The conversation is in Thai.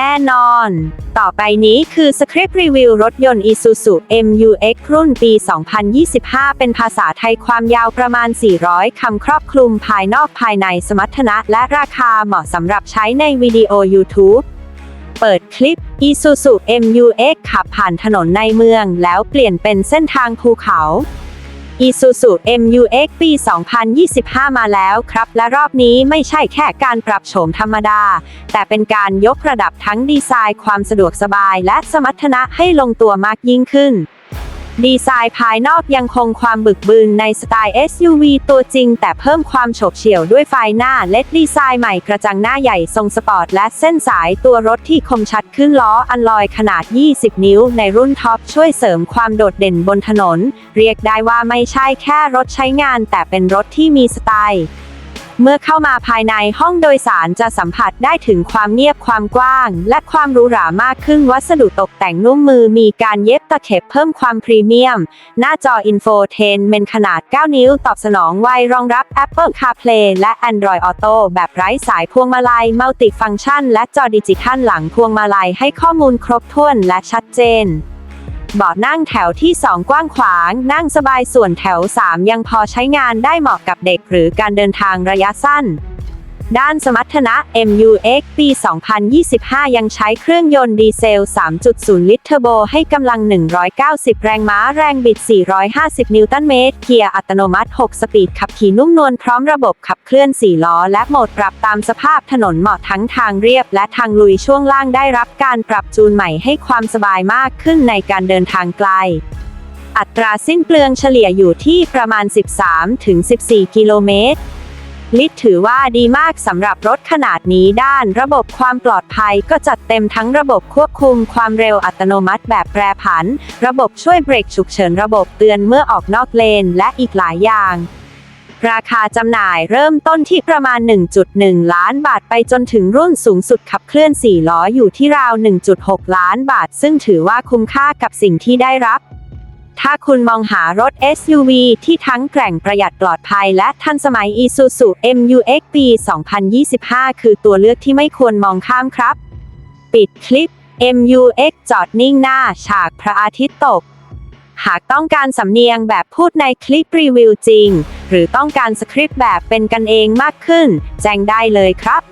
แน่นอน ต่อไปนี้คือสคริปต์รีวิวรถยนต์ Isuzu MU-X รุ่นปี 2025 เป็นภาษาไทยความยาวประมาณ 400 คำครอบคลุมภายนอกภายในสมรรถนะและราคาเหมาะสำหรับใช้ในวิดีโอ YouTube เปิดคลิป Isuzu MU-X ขับผ่านถนนในเมืองแล้วเปลี่ยนเป็นเส้นทางภูเขา Isuzu MU-X ปี 2025 มาแล้วครับ และรอบนี้ไม่ใช่แค่การปรับโฉมธรรมดา แต่เป็นการยกระดับทั้งดีไซน์ความสะดวกสบายและสมรรถนะให้ลงตัวมากยิ่งขึ้น ดีไซน์ภายนอกยังคงความบึกบืนในสไตล์ SUV ตัวจริง แต่เพิ่มความโฉบเฉี่ยวด้วยไฟหน้าเลดดีไซน์ใหม่กระจังหน้าใหญ่ทรงสปอร์ตและเส้นสายตัวรถที่คมชัดขึ้นล้ออันลอยขนาด 20 นิ้วในรุ่นท็อปช่วยเสริมความโดดเด่นบนถนน เรียกได้ว่าไม่ใช่แค่รถใช้งาน แต่เป็นรถที่มีสไตล์ เมื่อเข้ามาภายในห้องโดยสารจะสัมผัสได้ถึงความเงียบความกว้าง และความหรูหรามากขึ้นวัสดุตกแต่งนุ่มมือมีการเย็บตะเข็บเพิ่มความพรีเมียม หน้าจออินโฟเทนเมนขนาด 9 นิ้วตอบสนองไวรองรับ Apple CarPlay และ Android Auto แบบไร้สายพวงมาลัยมัลติฟัง c t ชัน และจอดิจิทัลหลังพวงมาลัยให้ข้อมูลครบถ้วนและชัดเจน เบาะนั่งแถวที่ 2 กว้างขวาง นั่งสบายส่วนแถว 3 ยังพอใช้งานได้เหมาะกับเด็กหรือการเดินทางระยะสั้น ด้านสมรรถนะ MU-X ปี 2025 ยังใช้เครื่องยนต์ดีเซล 3.0 ลิตรเทอร์โบให้กำลัง 190 แรงม้าแรงบิด 450 นิวตันเมตร เกียร์อัตโนมัติ 6 สปีด ขับขี่นุ่มนวลพร้อมระบบขับเคลื่อน 4 ล้อ และโหมดปรับตามสภาพถนนเหมาะทั้งทางเรียบ และทางลุยช่วงล่างได้รับการปรับจูนใหม่ให้ความสบายมากขึ้นในการเดินทางไกลอัตราสิ้นเปลืองเฉลี่ยอยู่ที่ประมาณ 13-14 กิโลเมตร ลิตถือว่าดีมากสำหรับรถขนาดนี้ด้านระบบความปลอดภัยก็จัดเต็มทั้งระบบควบคุมความเร็วอัตโนมัติแบบแปรผัน ระบบช่วยเบรกฉุกเฉินระบบเตือนเมื่อออกนอกเลนและอีกหลายอย่างราคาจำหน่ายเริ่มต้นที่ประมาณ 1.1 ล้านบาทไปจนถึงรุ่นสูงสุดขับเคลื่อน 4 ล้ออยู่ที่ราว 1.6 ล้านบาท ซึ่งถือว่าคุ้มค่ากับสิ่งที่ได้รับ ถ้าคุณมองหารถ SUV ที่ทั้งแกร่งประหยัดปลอดภัยและทันสมัย Isuzu MU-X ปี 2025 คือตัวเลือกที่ไม่ควรมองข้ามครับ ปิดคลิป MU-X จอดนิ่งหน้า ฉากพระอาทิตย์ตก หากต้องการสำเนียงแบบพูดในคลิปรีวิวจริง หรือต้องการสคริปต์แบบเป็นกันเองมากขึ้น แจ้งได้เลยครับ